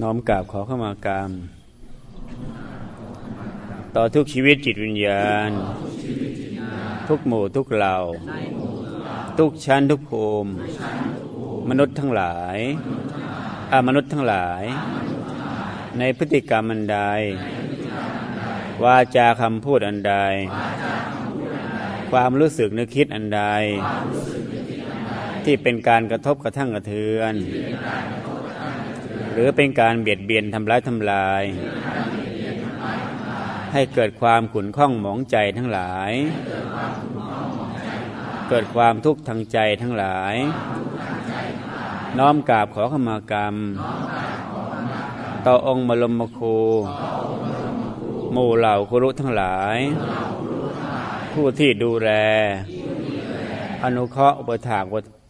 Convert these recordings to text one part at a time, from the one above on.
น้อมกราบขอเข้ามากรรมต่อทุกชีวิตจิตวิญญาณ ทุกหมู่ทุกเหล่า ทุกชั้นทุกภูมิ มนุษย์ทั้งหลายอามนุษย์ทั้งหลาย ในพฤติกรรมอันใด วาจาคำพูดอันใด ความรู้สึกนึกคิดอันใด ที่เป็นการกระทบกระทั่งกระเทือน หรือเป็นการเบียดเบียนทำร้ายทำลาย ให้เกิดความขุ่นข้องหมองใจทั้งหลาย เกิดความทุกข์ทางใจทั้งหลาย น้อมกราบขอขมากรรม ต่อองค์บรมครูหมู่เหล่าครุทั้งหลาย ผู้ที่ดูแล อนุเคราะห์อุปถาก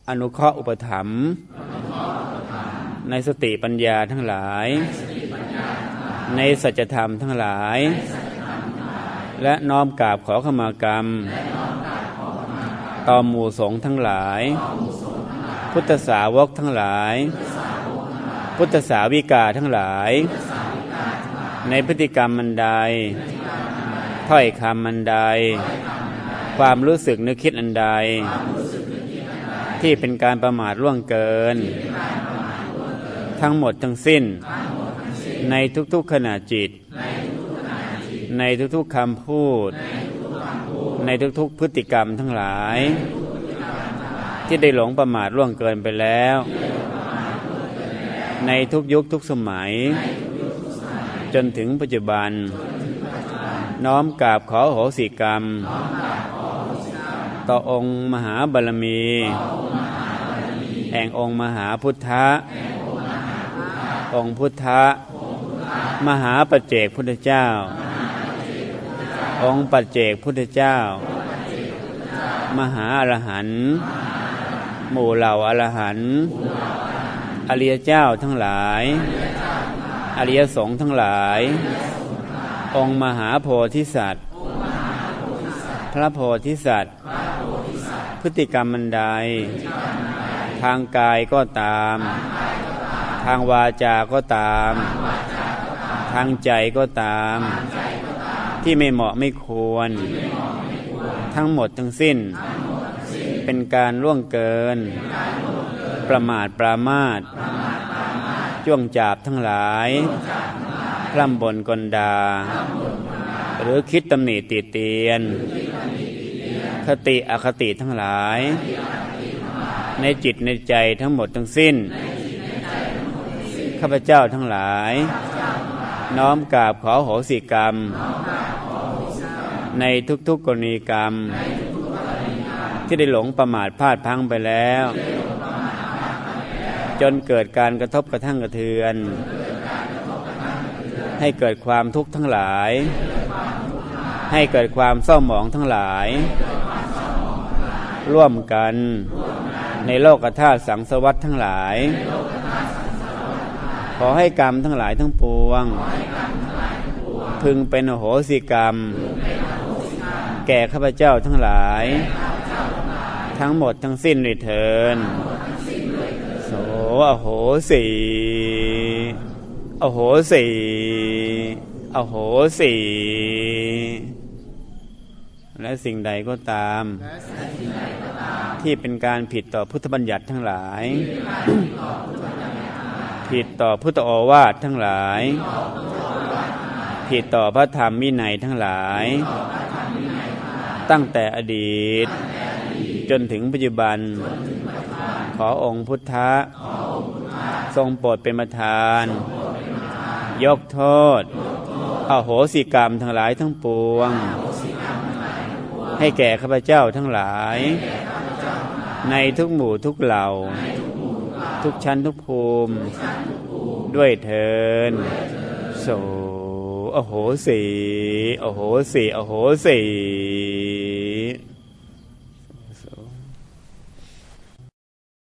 อนุเคราะห์อุปถัมภ์ ในสติปัญญาทั้งหลาย ในสัจธรรมทั้งหลาย และน้อมกราบขอขมากรรม ต่อหมู่สงฆ์ทั้งหลาย พุทธสาวกทั้งหลาย พุทธสาวิกาทั้งหลาย ในพฤติกรรมมันใด ถ้อยคำมันใด ความรู้สึกนึกคิดอันใดที่เป็นการประมาทล่วงเกิน ทั้งหมดทั้งสิ้น ในทุกๆขณะจิต ในทุกๆคำพูด ในทุกๆพฤติกรรมทั้งหลาย ที่ได้หลงประมาทล่วงเกินไปแล้ว ในทุกยุคทุกสมัย จนถึงปัจจุบัน น้อมกราบขอโหสิกรรม ต่อองค์มหาบารมี แห่งองค์มหาพุทธะ องค์พุทธะมหาปัจเจกพุทธเจ้า องค์ปัจเจกพุทธเจ้า มหาอรหันต์หมู่เหล่าอรหันต์อริยเจ้าทั้งหลาย อริยสงฆ์ทั้งหลาย องค์มหาโพธิสัตว์ พระโพธิสัตว์ พฤติกรรมบันไดทางกายก็ตาม ทางวาจาก็ตาม ทางใจก็ตาม ที่ไม่เหมาะไม่ควร ทั้งหมดทั้งสิ้น เป็นการล่วงเกิน ประมาทปรามาทจ้วงจาบทั้งหลาย พร่ำบนกลดา หรือคิดตำหนิติเตียน คติอคติทั้งหลาย ในจิตในใจทั้งหมดทั้งสิ้น ข้าพเจ้าทั้งหลาย น้อมกราบขอโหสิกรรม ในทุกๆกรณีกรรม ที่ได้หลงประมาทพลาดพังไปแล้ว จนเกิดการกระทบกระทั่งกระเทือน ให้เกิดความทุกข์ทั้งหลาย ให้เกิดความเศร้าหมองทั้งหลาย ร่วมกันในโลกธาตุสังสวัตทั้งหลาย ขอให้กรรมทั้งหลายทั้งปวง พึงเป็นโหสิกรรม แก่ข้าพเจ้าทั้งหลาย ทั้งหมดทั้งสิ้นเลยเถินโสอโหสีอโหสีอโหสีและสิ่งใดก็ตาม ที่เป็นการผิดต่อพุทธบัญญัติทั้งหลาย ผิดต่อพุทธโอวาททั้งหลาย ผิดต่อพระธรรมวินัยทั้งหลาย ตั้งแต่อดีต จนถึงปัจจุบัน ขอองค์พุทธะทรงโปรดเป็นประธาน ยกโทษอโหสิกรรมทั้งหลายทั้งปวง ให้แก่ข้าพเจ้าทั้งหลาย ในทุกหมู่ทุกเหล่า ทุกชั้นทุกภูมิ ด้วยเทินโสอโหสีอโหสีอโหสี